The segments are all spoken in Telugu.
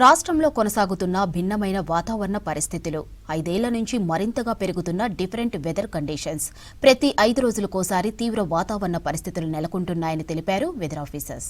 రాష్ట్రంలో కొనసాగుతున్న భిన్నమైన వాతావరణ పరిస్థితులు. ఐదేళ్ళ నుంచి మరింతగా పెరుగుతున్న డిఫరెంట్ వెదర్ కండిషన్స్. ప్రతి ఐదు రోజులకోసారి తీవ్ర వాతావరణ పరిస్థితులు నెలకొంటున్నాయని తెలిపారు వెదర్ ఆఫీసర్స్.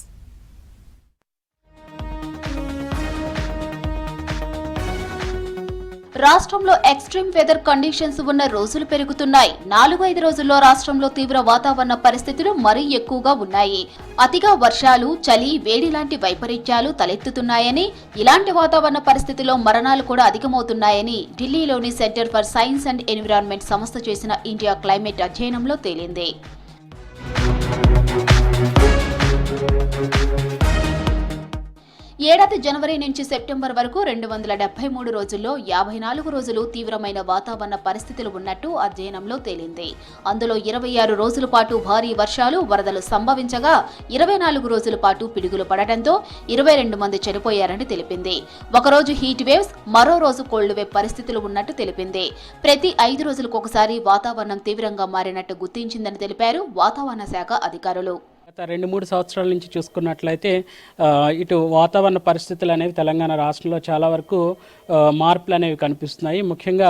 రాష్ట్రంలో ఎక్స్ట్రీమ్ వెదర్ కండిషన్స్ ఉన్న రోజులు పెరుగుతున్నాయి. నాలుగు ఐదు రోజుల్లో రాష్ట్రంలో తీవ్ర వాతావరణ పరిస్థితులు మరీ ఎక్కువగా ఉన్నాయి. అతిగా వర్షాలు చలి వేడి లాంటి వైపరీత్యాలు తలెత్తుతున్నాయని ఇలాంటి వాతావరణ పరిస్థితుల్లో మరణాలు కూడా అధికమవుతున్నాయని ఢిల్లీలోని centre for science and environment సంస్థ చేసిన ఇండియా క్లైమేట్ అధ్యయనంలో తేలింది. ఏడాది జనవరి నుంచి సెప్టెంబర్ వరకు రెండు వందల డెబ్బై మూడు రోజుల్లో యాభై నాలుగు రోజులు తీవ్రమైన వాతావరణ పరిస్థితులు ఉన్నట్టు అధ్యయనంలో తేలింది. అందులో ఇరవై ఆరు రోజుల పాటు భారీ వర్షాలు వరదలు సంభవించగా ఇరవై నాలుగు రోజుల పాటు పిడుగులు పడటంతో ఇరవై రెండు మంది చనిపోయారని తెలిపింది. ఒకరోజు హీట్ వేవ్స్ మరో రోజు కోల్డ్ వేవ్ పరిస్థితులు ఉన్నట్టు తెలిపింది. ప్రతి ఐదు రోజులకు ఒకసారి వాతావరణం తీవ్రంగా మారినట్టు గుర్తించిందని తెలిపారు వాతావరణ శాఖ అధికారులు. గత రెండు మూడు సంవత్సరాల నుంచి చూసుకున్నట్లయితే ఇటు వాతావరణ పరిస్థితులు అనేవి తెలంగాణ రాష్ట్రంలో చాలా వరకు మార్పులు అనేవి కనిపిస్తున్నాయి. ముఖ్యంగా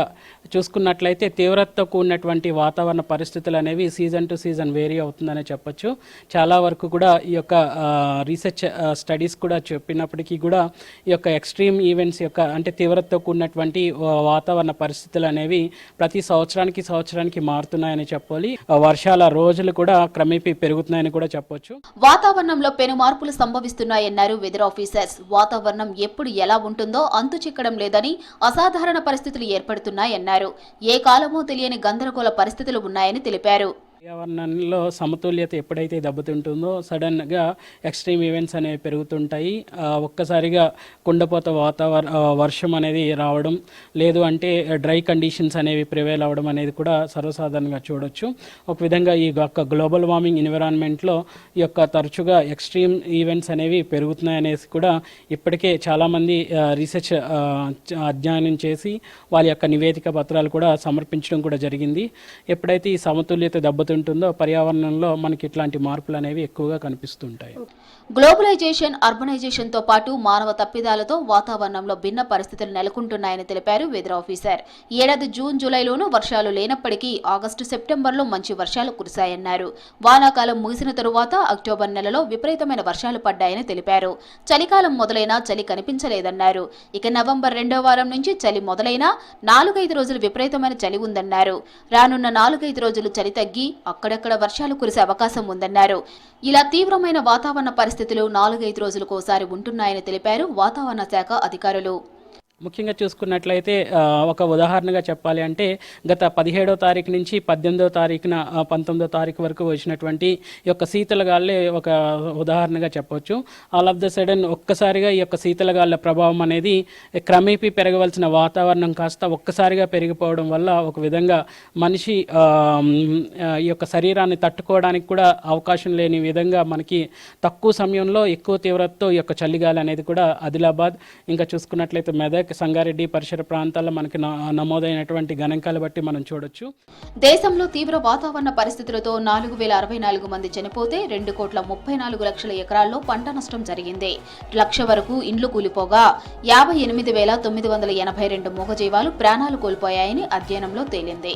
చూసుకున్నట్లయితే తీవ్రతతో కూడినటువంటి వాతావరణ పరిస్థితులు అనేవి సీజన్ టు సీజన్ వేరీ అవుతుందనే చెప్పొచ్చు. చాలా వరకు కూడా ఈ యొక్క రీసెర్చ్ స్టడీస్ కూడా చెప్పినప్పటికీ కూడా ఈ యొక్క ఎక్స్ట్రీమ్ ఈవెంట్స్ యొక్క అంటే తీవ్రతతో కూడినటువంటి వాతావరణ పరిస్థితులు అనేవి ప్రతి సంవత్సరానికి సంవత్సరానికి మారుతున్నాయని చెప్పాలి. వర్షాల రోజులు కూడా క్రమేపీ పెరుగుతున్నాయని కూడా చెప్పొచ్చు. వాతావరణంలో పెను మార్పులు సంభవిస్తున్నాయన్నారు వెదర్ ఆఫీసర్స్. వాతావరణం ఎప్పుడు ఎలా ఉంటుందో అంతు చిక్కడం లేదని అసాధారణ పరిస్థితులు ఏర్పడుతున్నాయన్నారు. ఏ కాలమో తెలియని గందరగోళ పరిస్థితులు ఉన్నాయని తెలిపారు. పర్యావరణంలో సమతుల్యత ఎప్పుడైతే దెబ్బతింటుందో సడన్గా ఎక్స్ట్రీమ్ ఈవెంట్స్ అనేవి పెరుగుతుంటాయి. ఒక్కసారిగా కుండపోత వాతావరణ వర్షం అనేది రావడం లేదు అంటే డ్రై కండిషన్స్ అనేవి ప్రివేల్ అవ్వడం అనేది కూడా సర్వసాధారణంగా చూడొచ్చు. ఒక విధంగా ఈ యొక్క గ్లోబల్ వార్మింగ్ ఎన్విరాన్మెంట్లో ఈ యొక్క తరచుగా ఎక్స్ట్రీమ్ ఈవెంట్స్ అనేవి పెరుగుతున్నాయనేసి కూడా ఇప్పటికే చాలామంది రీసెర్చ్ అధ్యయనం చేసి వాళ్ళ యొక్క నివేదిక పత్రాలు కూడా సమర్పించడం కూడా జరిగింది. ఎప్పుడైతే ఈ సమతుల్యత దెబ్బతింటుందో పర్యావరణంలో మనకి ఇట్లాంటి మార్పులు అనేవి ఎక్కువగా కనిపిస్తుంటాయి. గ్లోబలైజేషన్ అర్బనైజేషన్తో పాటు మానవ తప్పిదాలతో వాతావరణంలో భిన్న పరిస్థితులు నెలకొంటున్నాయని తెలిపారు వెదర్ ఆఫీసర్. ఏడాది జూన్ జూలైలోనూ వర్షాలు లేనప్పటికీ ఆగస్టు సెప్టెంబర్లో మంచి వర్షాలు కురిశాయన్నారు. వానాకాలం ముగిసిన తరువాత అక్టోబర్ నెలలో విపరీతమైన వర్షాలు పడ్డాయని తెలిపారు. చలికాలం మొదలైనా చలి కనిపించలేదన్నారు. ఇక నవంబర్ రెండో వారం నుంచి చలి మొదలైనా నాలుగైదు రోజులు విపరీతమైన చలి ఉందన్నారు. రానున్న నాలుగైదు రోజులు చలి తగ్గి అక్కడక్కడ వర్షాలు కురిసే అవకాశం ఉందన్నారు. ఇలా తీవ్రమైన వాతావరణ పరిస్థితులు నాలుగైదు రోజులకోసారి ఉంటున్నాయని తెలిపారు వాతావరణ శాఖ అధికారులు. ముఖ్యంగా చూసుకున్నట్లయితే ఒక ఉదాహరణగా చెప్పాలి అంటే గత పదిహేడో తారీఖు నుంచి పద్దెనిమిదో తారీఖున పంతొమ్మిదో తారీఖు వరకు వచ్చినటువంటి ఈ యొక్క శీతలగాళ్ళే ఒక ఉదాహరణగా చెప్పవచ్చు ఆల్ ఆఫ్ ద సడన్ ఒక్కసారిగా ఈ యొక్క శీతలగాళ్ళ ప్రభావం అనేది క్రమేపీ పెరగవలసిన వాతావరణం కాస్త ఒక్కసారిగా పెరిగిపోవడం వల్ల ఒక విధంగా మనిషి ఈ యొక్క శరీరాన్ని తట్టుకోవడానికి కూడా అవకాశం లేని విధంగా మనకి తక్కువ సమయంలో ఎక్కువ తీవ్రతతో ఈ యొక్క చలిగాలి అనేది కూడా ఆదిలాబాద్. ఇంకా చూసుకున్నట్లయితే మెదక్ సంగారెడ్డి పరిసర ప్రాంతాల్లో మనకి న- నమోదైనటువంటి గణాంకాలు బట్టి మనం చూడొచ్చు. దేశంలో తీవ్ర వాతావరణ పరిస్థితులతో నాలుగు వేల అరవై నాలుగు మంది చనిపోతే రెండు కోట్ల ముప్పై నాలుగు లక్షల ఎకరాల్లో పంట నష్టం జరిగింది. లక్ష వరకు ఇండ్లు కూలిపోగా యాభై ఎనిమిది వేల తొమ్మిది వందల ఎనభై రెండు మూగజీవాలు ప్రాణాలు కోల్పోయాయని అధ్యయనంలో తేలింది.